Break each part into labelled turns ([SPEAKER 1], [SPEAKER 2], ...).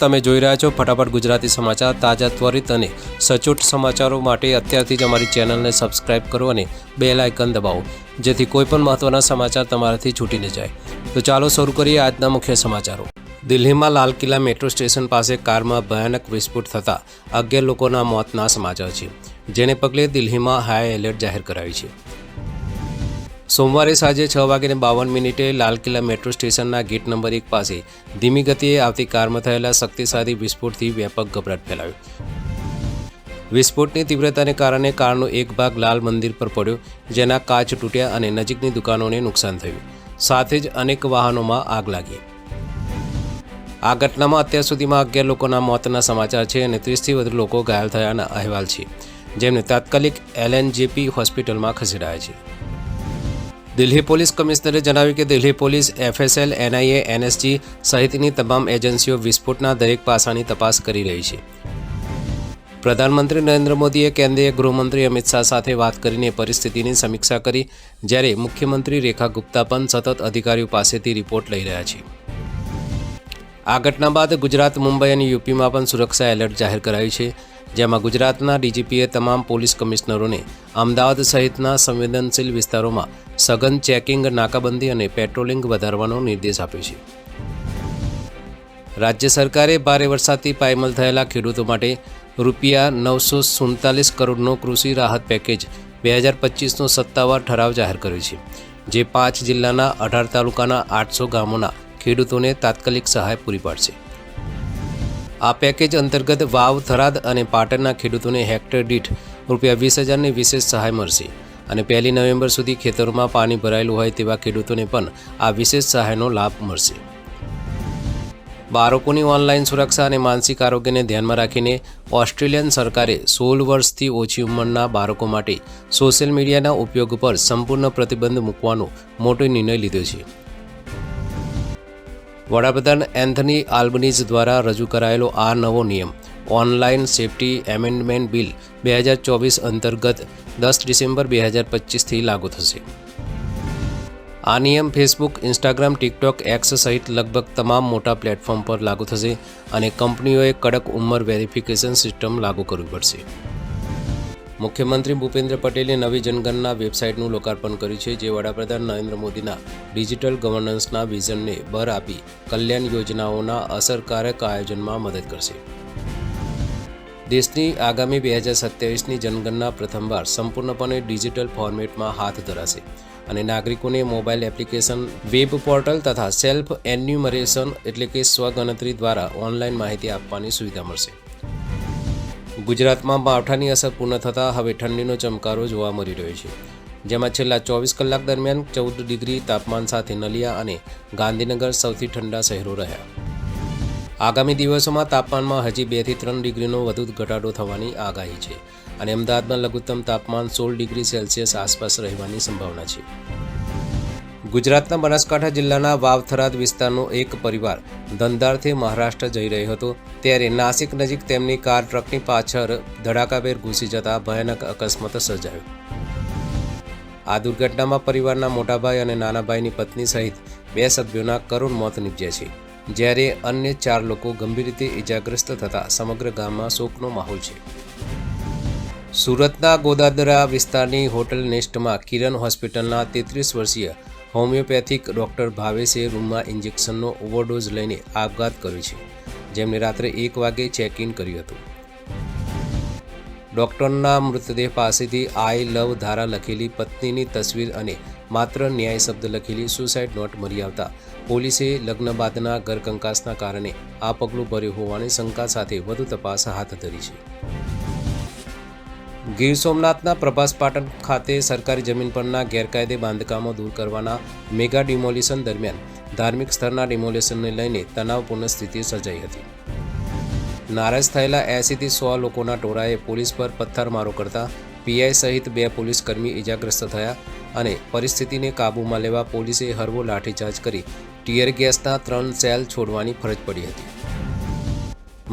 [SPEAKER 1] તમે જોઈ રહ્યા છો ફટાફટ ગુજરાતી સમાચાર તાજા ત્વરિત અને સચોટ સમાચારો માટે અત્યારથી જ અમારી ચેનલને સબસ્ક્રાઇબ કરો અને બેલ આઇકન દબાવો, જેથી કોઈપણ મહત્ત્વના સમાચાર તમારાથી છૂટી ન જાય. તો ચાલો શરૂ કરીએ આજના મુખ્ય સમાચારો. દિલ્હીમાં લાલ કિલ્લા મેટ્રો સ્ટેશન પાસે કારમાં ભયાનક વિસ્ફોટ થતાં અગિયાર લોકોના મોતના સમાચાર છે, જેને પગલે દિલ્હીમાં હાઈ એલર્ટ જાહેર કરાયું છે. સોમવારે સાંજે છ વાગ્યાને બાવન મિનિટે લાલ કિલ્લા મેટ્રો સ્ટેશનના ગેટ નંબર એક પાસે ધીમી ગતિએ આવતી કારમાં થયેલા શક્તિશાળી વિસ્ફોટથી વ્યાપક ગભરાટ ફેલાયો. વિસ્ફોટની તીવ્રતાને કારણે કારનો એક ભાગ લાલ મંદિર પર પડ્યો, જેના કાચ તૂટ્યા અને નજીકની દુકાનોને નુકસાન થયું. સાથે જ અનેક વાહનોમાં આગ લાગી. આ ઘટનામાં અત્યાર સુધીમાં અગિયાર લોકોના મોતના સમાચાર છે અને ત્રીસથી વધુ લોકો ઘાયલ થયાના અહેવાલ છે, જેમને તાત્કાલિક એલએનજેપી હોસ્પિટલમાં ખસેડાયા છે. દિલ્હી પોલીસ કમિશનરે જણાવ્યું કે Delhi police, FSL, NIA, NSG સહિતની તમામ એજન્સીઓ વિસ્ફોટના દરેક પાસાની તપાસ કરી રહી છે. પ્રધાનમંત્રી નરેન્દ્ર મોદીએ કેન્દ્રીય ગૃહમંત્રી અમિત શાહ સાથે વાત કરીને પરિસ્થિતિની સમીક્ષા કરી, જ્યારે મુખ્યમંત્રી રેખા ગુપ્તા પણ સતત અધિકારીઓ પાસેથી રિપોર્ટ લઈ રહ્યા છે. આ ઘટના બાદ ગુજરાત, મુંબઈ અને યુપીમાં પણ સુરક્ષા એલર્ટ જાહેર કરાયું છે. જેમાં ગુજરાતના ડીજીપીએ તમામ પોલીસ કમિશનરોને અમદાવાદ સહિતના સંવેદનશીલ વિસ્તારોમાં સઘન ચેકિંગ, નાકાબંધી અને પેટ્રોલિંગ વધારવાનો નિર્દેશ આપ્યો છે. રાજ્ય સરકારે ભારે વરસાદથી પાયમલ થયેલા ખેડૂતો માટે રૂપિયા નવસો સુડતાલીસ કરોડનો કૃષિ રાહત પેકેજ બે હજાર પચીસનો સત્તાવાર ઠરાવ જાહેર કર્યો છે, જે પાંચ જિલ્લાના અઢાર તાલુકાના આઠસો ગામોના ખેડૂતોને તાત્કાલિક સહાય પૂરી પાડશે. આ પેકેજ અંતર્ગત વાવ, થરાદ અને પાટણના ખેડૂતોને હેક્ટર દીઠ રૂપિયા વીસ હજારની વિશેષ સહાય મળશે. અને પહેલી નવેમ્બર સુધી ખેતરોમાં પાણી ભરાયેલું હોય તેવા ખેડૂતોને પણ આ વિશેષ સહાયનો લાભ મળશે. બાળકોની ઓનલાઈન સુરક્ષા અને માનસિક આરોગ્યને ધ્યાનમાં રાખીને ઓસ્ટ્રેલિયન સરકારે સોળ વર્ષથી ઓછી ઉંમરના બાળકો માટે સોશિયલ મીડિયાના ઉપયોગ પર સંપૂર્ણ પ્રતિબંધ મૂકવાનો મોટો નિર્ણય લીધો છે. વડાપ્રધાન એન્થની આલ્બનીઝ દ્વારા રજૂ કરાયેલો આ નવો નિયમ ઓનલાઈન સેફટી એમેન્ડમેન્ટ બિલ બે હજાર ચોવીસ અંતર્ગત દસ ડિસેમ્બર બે હજાર પચીસથી લાગુ થશે. આ નિયમ ફેસબુક, ઇન્સ્ટાગ્રામ, ટિકટોક, એક્સ સહિત લગભગ તમામ મોટા પ્લેટફોર્મ પર લાગુ થશે અને કંપનીઓએ કડક ઉંમર વેરિફિકેશન સિસ્ટમ લાગુ કરવી પડશે. મુખ્યમંત્રી ભૂપેન્દ્ર પટેલે નવી જનગણના વેબસાઇટનું લોકાર્પણ કર્યું છે, જે વડાપ્રધાન નરેન્દ્ર મોદીના ડિજિટલ ગવર્નન્સના વિઝનને બર આપી કલ્યાણ યોજનાઓના અસરકારક આયોજનમાં મદદ કરશે. દેશની આગામી બે હજાર સત્યાવીસની જનગણના પ્રથમવાર સંપૂર્ણપણે ડિજિટલ ફોર્મેટમાં હાથ ધરાશે અને નાગરિકોને મોબાઈલ એપ્લિકેશન, વેબ પોર્ટલ તથા સેલ્ફ એન્યુમરેશન એટલે કે સ્વગણતરી દ્વારા ઓનલાઈન માહિતી આપવાની સુવિધા મળશે. ગુજરાતમાં માવઠાની અસર પૂર્ણ થતાં હવે ઠંડીનો ચમકારો જોવા મળી રહ્યો છે. જેમાં છેલ્લા ચોવીસ કલાક દરમિયાન ચૌદ ડિગ્રી તાપમાન સાથે નલિયા અને ગાંધીનગર સૌથી ઠંડા શહેરો રહ્યા. આગામી દિવસોમાં તાપમાનમાં હજી બેથી ત્રણ ડિગ્રીનો વધુ ઘટાડો થવાની આગાહી છે અને અમદાવાદમાં લઘુત્તમ તાપમાન સોળ ડિગ્રી સેલ્સિયસ આસપાસ રહેવાની સંભાવના છે. ગુજરાતના બનાસકાંઠા જિલ્લાના વાવથરાદ વિસ્તારનો એક પરિવાર ધંધાર્થે મહારાષ્ટ્ર જઈ રહ્યો હતો ત્યારે નાસિક નજીક તેમની કાર ટ્રકની પાછળ ધડાકાભેર ઘૂસી જતા ભયાનક અકસ્માત સર્જાયો. આ દુર્ઘટનામાં પરિવારના મોટાભાઈ અને નાનાભાઈની પત્ની સહિત બે સભ્યોના કરુણ મોત નીપજ્યા છે, જ્યારે અન્ય ચાર લોકો ગંભીર રીતે ઇજાગ્રસ્ત થતા સમગ્ર ગામમાં શોકનો માહોલ છે. સુરતના ગોદાદરા વિસ્તારની હોટલ નેસ્ટમાં કિરણ હોસ્પિટલના તેત્રીસ વર્ષીય હોમિયોપેથિક ડોક્ટર ભાવેશે રૂમમાં ઇન્જેક્શનનો ઓવરડોઝ લઈને આપઘાત કર્યો છે. જેમને રાત્રે એક વાગે ચેક ઇન કર્યું હતું. ડૉક્ટરના મૃતદેહ પાસેથી આઈ લવ ધારા લખેલી પત્નીની તસવીર અને માત્ર ન્યાય શબ્દ લખેલી સુસાઇડ નોટ મળી આવતા પોલીસે લગ્ન બાદના ઘરકંકાસના કારણે આ પગલું ભર્યું હોવાની શંકા સાથે વધુ તપાસ હાથ ધરી છે. ગીર સોમનાથના પ્રભાસ પાટણ ખાતે સરકારી જમીન પરના ગેરકાયદે બાંધકામો દૂર કરવાના મેગા ડિમોલિશન દરમિયાન ધાર્મિક સ્થળના ડિમોલિશનને લઈને તણાવપૂર્ણ સ્થિતિ સર્જાઈ હતી. નારાજ થયેલા એંસીથી સો લોકોના ટોળાએ પોલીસ પર પથ્થરમારો કરતા પીઆઈ સહિત બે પોલીસ કર્મી ઇજાગ્રસ્ત થયા અને પરિસ્થિતિને કાબૂમાં લેવા પોલીસે હળવો લાઠીચાર્જ કરી ટીયર ગેસના ત્રણ સેલ છોડવાની ફરજ પડી હતી.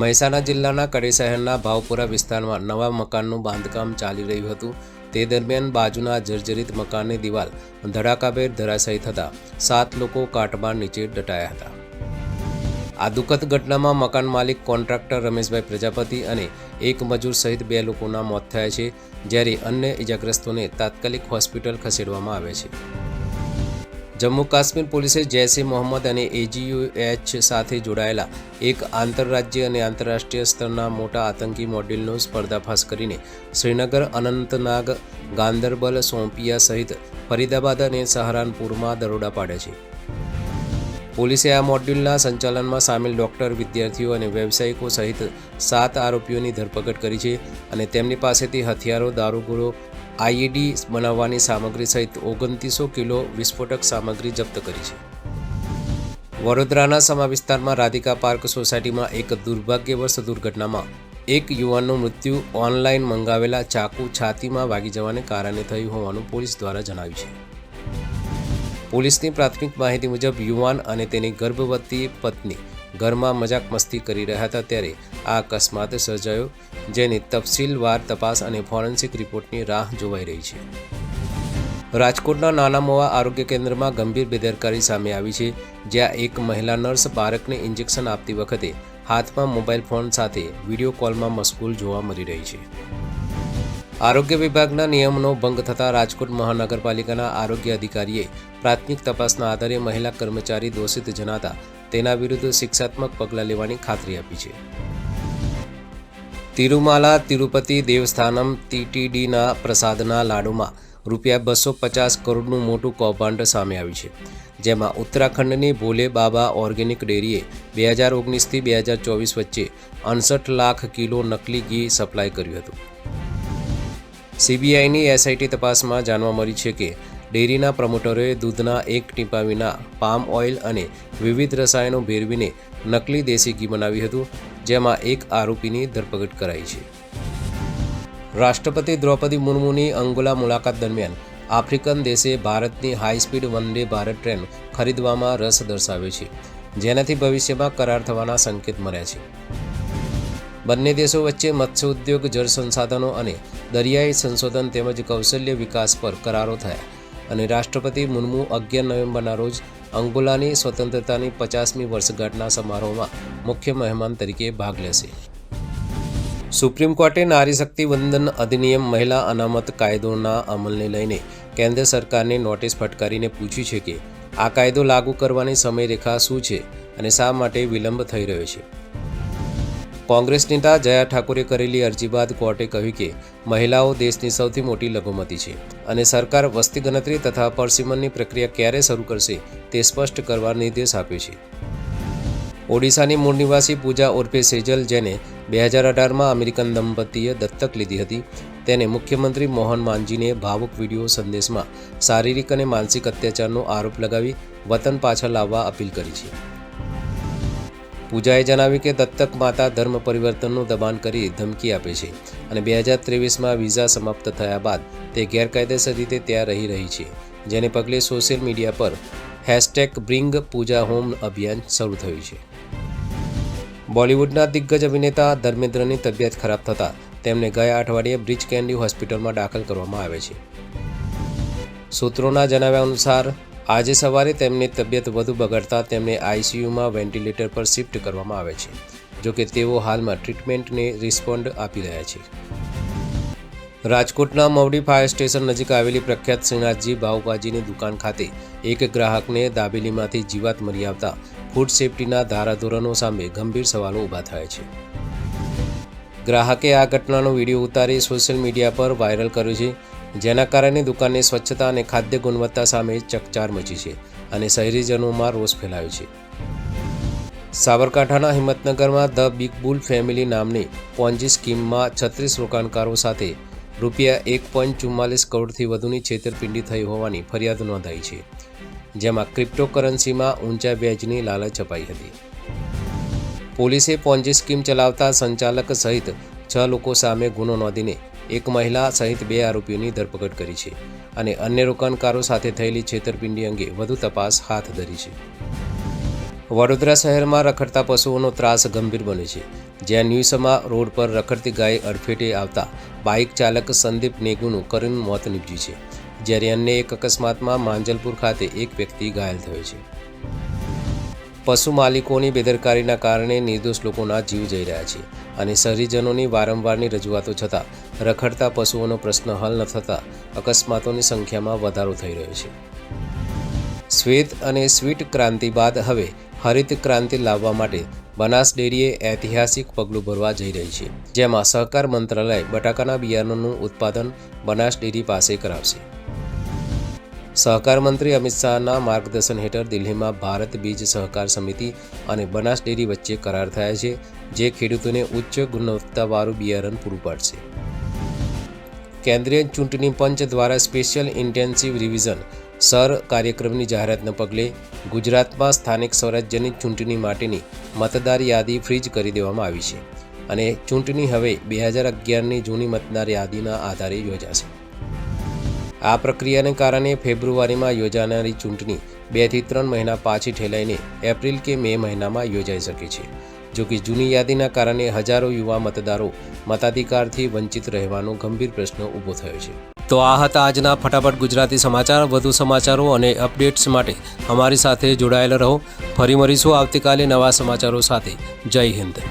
[SPEAKER 1] મહેસાણા જિલ્લાના કડી શહેરના ભાવપુરા વિસ્તારમાં નવા મકાનનું બાંધકામ ચાલી રહ્યું હતું. તે દરમિયાન બાજુના જર્જરિત મકાનની દિવાલ ધડાકાભેર ધરાશાયી થતાં સાત લોકો કાટમાળ નીચે દટાયા હતા. આ દુઃખદ ઘટનામાં મકાન માલિક કોન્ટ્રાક્ટર રમેશભાઈ પ્રજાપતિ અને એક મજૂર સહિત બે લોકોના મોત થયા છે, જ્યારે અન્ય ઇજાગ્રસ્તોને તાત્કાલિક હોસ્પિટલ ખસેડવામાં આવ્યા છે. જમ્મુ કાશ્મીર પોલીસે જૈશ એ મોહમ્મદ અને એજીયુએચ સાથે જોડાયેલા એક આંતરરાજ્ય અને આંતરરાષ્ટ્રીય સ્તરના મોટા આતંકી મોડેલનો સ્પર્ધાફાશ કરીને શ્રીનગર, અનંતનાગ, ગાંદરબલ, સોંપિયા સહિત ફરીદાબાદ અને સહારનપુરમાં દરોડા પાડ્યા છે. પોલીસે આ મોડ્યુલના સંચાલનમાં સામેલ ડોક્ટર, વિદ્યાર્થીઓ અને વ્યવસાયિકો સહિત સાત આરોપીઓની ધરપકડ કરી છે અને તેમની પાસેથી હથિયારો, દારૂગોળો આઈઈડી બનાવવાની સામગ્રી સહિત ઓગણત્રીસો કિલો વિસ્ફોટક સામગ્રી જપ્ત કરી છે. વડોદરાના સમા વિસ્તારમાં રાધિકા પાર્ક સોસાયટીમાં એક દુર્ભાગ્યવશ દુર્ઘટનામાં એક યુવાનનું મૃત્યુ ઓનલાઈન મંગાવેલા ચાકુ છાતીમાં વાગી જવાને કારણે થયું હોવાનું પોલીસ દ્વારા જણાવ્યું છે. પોલીસની પ્રાથમિક માહિતી મુજબ યુવાન અને તેની ગર્ભવતી પત્ની ઘરમાં મજાક મસ્તી કરી રહ્યા હતા ત્યારે આ અકસ્માત સર્જાયો, જેની તફસીલવાર તપાસ અને ફોરેન્સિક રિપોર્ટની રાહ જોવાઈ રહી છે. રાજકોટના નાના મોવા આરોગ્ય કેન્દ્રમાં ગંભીર બેદરકારી સામે આવી છે, જ્યાં એક મહિલા નર્સ બાળકને ઇન્જેક્શન આપતી વખતે હાથમાં મોબાઈલ ફોન સાથે વીડિયો કોલમાં મશગુલ જોવા મળી રહી છે. આરોગ્ય વિભાગના નિયમનો ભંગ થતાં રાજકોટ મહાનગરપાલિકાના આરોગ્ય અધિકારીએ પ્રાથમિક તપાસના આધારે મહિલા કર્મચારી દોષિત જણાતા તેના વિરુદ્ધ શિક્ષાત્મક પગલાં લેવાની ખાતરી આપી છે. તિરુમાલા તિરુપતિ દેવસ્થાનમ ટીટીડીના પ્રસાદના લાડુમાં રૂપિયા બસો પચાસ કરોડનું મોટું કૌભાંડ સામે આવ્યું છે, જેમાં ઉત્તરાખંડની ભોલે બાબા ઓર્ગેનિક ડેરીએ બે હજાર ઓગણીસથી બે હજાર ચોવીસ વચ્ચે અડસઠ લાખ કિલો નકલી ઘી સપ્લાય કર્યું હતું. સીબીઆઈની એસઆઈટી તપાસમાં જાણવા મળ્યું છે કે ડેરીના પ્રમોટરોએ દૂધના એક ટીપા વિના પામ ઓઇલ અને વિવિધ રસાયણો ભેરવીને નકલી દેશી ઘી બનાવ્યું હતું, જેમાં એક આરોપીની ધરપકડ કરાઈ છે. રાષ્ટ્રપતિ દ્રૌપદી મુર્મુની અંગોલા મુલાકાત દરમિયાન આફ્રિકન દેશે ભારતની હાઈસ્પીડ વંદે ભારત ટ્રેન ખરીદવામાં રસ દર્શાવ્યો છે, જેનાથી ભવિષ્યમાં કરાર થવાના સંકેત મળ્યા છે. બંને દેશો વચ્ચે મત્સ્ય ઉદ્યોગ જળ સંસાધનો અને દરિયાઈ સંશોધન તેમજ કૌશલ્ય વિકાસ પર કરારો થયા. અને રાષ્ટ્રપતિ મુર્મુ અગિયાર નવેમ્બરના રોજ અંગોલાની સ્વતંત્રતાની પચાસમી વર્ષગાંઠના સમારોહમાં મુખ્ય મહેમાન તરીકે ભાગ લેશે. સુપ્રીમ કોર્ટે નારી શક્તિ વંદન અધિનિયમ મહિલા અનામત કાયદોના અમલને લઈને કેન્દ્ર સરકારને નોટિસ ફટકારીને પૂછ્યું છે કે આ કાયદો લાગુ કરવાની સમયરેખા શું છે અને શા માટે વિલંબ થઈ રહ્યો છે? કોંગ્રેસ નેતા જયા ઠાકુરે કરેલી અરજી બાદ કોર્ટે કહ્યું કે મહિલાઓ દેશની સૌથી મોટી લઘુમતી છે અને સરકાર વસ્તી ગણતરી તથા પરસીમનની પ્રક્રિયા ક્યારે શરૂ કરશે તે સ્પષ્ટ કરવા નિર્દેશ આપ્યો છે. ઓડિશાની મૂળ નિવાસી પૂજા ઉર્ફે સેજલ, જેને બે હજાર અઢારમાં અમેરિકન દંપતીએ દત્તક લીધી હતી, તેને મુખ્યમંત્રી મોહન માંઝીને ભાવુક વીડિયો સંદેશમાં શારીરિક અને માનસિક અત્યાચારનો આરોપ લગાવી વતન પાછા લાવવા અપીલ કરી છે. પૂજાએ જણાવ્યું કે દત્તક માતા ધર્મ પરિવર્તનનું દબાણ કરી ધમકી આપે છે અને બે હજાર ત્રેવીસમાં વિઝા સમાપ્ત થયા બાદ તે ગેરકાયદેસર રીતે ત્યાં રહી રહી છે, જેને પગલે સોશિયલ મીડિયા પર હેશટેગ બ્રિંગ પૂજા હોમ અભિયાન શરૂ થયું છે. બોલિવૂડના દિગ્ગજ અભિનેતા ધર્મેન્દ્રની તબિયત ખરાબ થતાં તેમને ગયા અઠવાડિયે બ્રિજ કેન્ડી હોસ્પિટલમાં દાખલ કરવામાં આવે છે. સૂત્રોના જણાવ્યા અનુસાર આજે સવારે તેમની તબિયત વધુ બગડતા તેમને આઈસીયુમાં વેન્ટિલેટર પર શિફ્ટ કરવામાં આવે છે જોકે તેઓ હાલમાં ટ્રીટમેન્ટને રિસ્પોન્ડ આપી રહ્યા છે. રાજકોટના મવડી ફાયર સ્ટેશન નજીક આવેલી પ્રખ્યાત શ્રીનાથજી ભાવભાજીની દુકાન ખાતે એક ગ્રાહકને દાબેલીમાંથી જીવાત મરી આવતા ફૂડ સેફટીના ધારાધોરણો સામે ગંભીર સવાલો ઊભા થયા છે. ગ્રાહકે આ ઘટનાનો વીડિયો ઉતારી સોશિયલ મીડિયા પર વાયરલ કર્યો છે. જેના કારણે દુકાનની સ્વચ્છતા અને ખાદ્ય ગુણવત્તા સામે ચકચાર મચી છે અને શહેરીજનોમાં રોષ ફેલાયો છે. સાબરકાંઠાના હિંમતનગરમાં ધ બિગ બુલ ફેમિલી નામની પોન્જી સ્કીમમાં છત્રીસ રોકાણકારો સાથે રૂપિયા એક પોઈન્ટ ચુમ્માલીસ કરોડથી વધુની છેતરપિંડી થઈ હોવાની ફરિયાદ નોંધાઈ છે, જેમાં ક્રિપ્ટોકરન્સીમાં ઊંચા વ્યાજની લાલચ અપાઈ હતી. પોલીસે પોન્જી સ્કીમ ચલાવતા સંચાલક સહિત છ લોકો સામે ગુનો નોંધીને એક મહિલા સહિત બે આરોપીઓની ધરપકડ કરી છે અને અન્ય રોકાણકારો સાથે થયેલી છેતરપિંડી અંગે વધુ તપાસ હાથ ધરી છે. વડોદરા શહેરમાં રખડતા પશુઓનો ત્રાસ ગંભીર બન્યો છે. જ્યાં ન્યૂસમાં રોડ પર રખડતી ગાય અડફેટે આવતા બાઇક ચાલક સંદીપ નેગુનું કરુણ મોત નીપજ્યું છે, જ્યારે અન્ય એક અકસ્માતમાં માંજલપુર ખાતે એક વ્યક્તિ ઘાયલ થયો છે. પશુ માલિકોની બેદરકારીના કારણે નિર્દોષ લોકોના જીવ જઈ રહ્યા છે અને શહેરીજનોની વારંવારની રજૂઆતો છતાં રખડતા પશુઓનો પ્રશ્ન હલ ન થતાં અકસ્માતોની સંખ્યામાં વધારો થઈ રહ્યો છે. શ્વેત અને સ્વીટ ક્રાંતિ બાદ હવે હરિત ક્રાંતિ લાવવા માટે બનાસ ડેરીએ ઐતિહાસિક પગલું ભરવા જઈ રહી છે, જેમાં સહકાર મંત્રાલય બટાકાના બિયારણનું ઉત્પાદન બનાસ ડેરી પાસે કરાવશે. સહકાર મંત્રી અમિત શાહના માર્ગદર્શન હેઠળ દિલ્હીમાં ભારત બીજ સહકાર સમિતિ અને બનાસ ડેરી વચ્ચે કરાર થયા છે, જે ખેડૂતોને ઉચ્ચ ગુણવત્તાવાળું બિયારણ પૂરું પાડશે. કેન્દ્રીય ચૂંટણી પંચ દ્વારા સ્પેશિયલ ઇન્ટેન્સિવ રિવિઝન સર કાર્યક્રમની જાહેરાતને પગલે ગુજરાતમાં સ્થાનિક સ્વરાજ્યની ચૂંટણી માટેની મતદાર યાદી ફ્રીજ કરી દેવામાં આવી છે અને ચૂંટણી હવે બે હજાર અગિયારની જૂની મતદાર યાદીના આધારે યોજાશે. આ પ્રક્રિયાને કારણે ફેબ્રુઆરીમાં યોજાનારી ચૂંટણી બેથી ત્રણ મહિના પાછી ઠેલાઈને એપ્રિલ કે મે મહિનામાં યોજાઈ શકે છે. જો કે જૂની યાદીના કારણે હજારો યુવા મતદારો મતાધિકારથી વંચિત રહેવાનો ગંભીર પ્રશ્ન ઊભો થયો છે. તો આ હતા આજના ફટાફટ ગુજરાતી સમાચાર. વધુ સમાચારો અને અપડેટ્સ માટે અમારી સાથે જોડાયેલા રહો. ફરી મળીશું આવતીકાલે નવા સમાચારો સાથે. જય હિન્દ.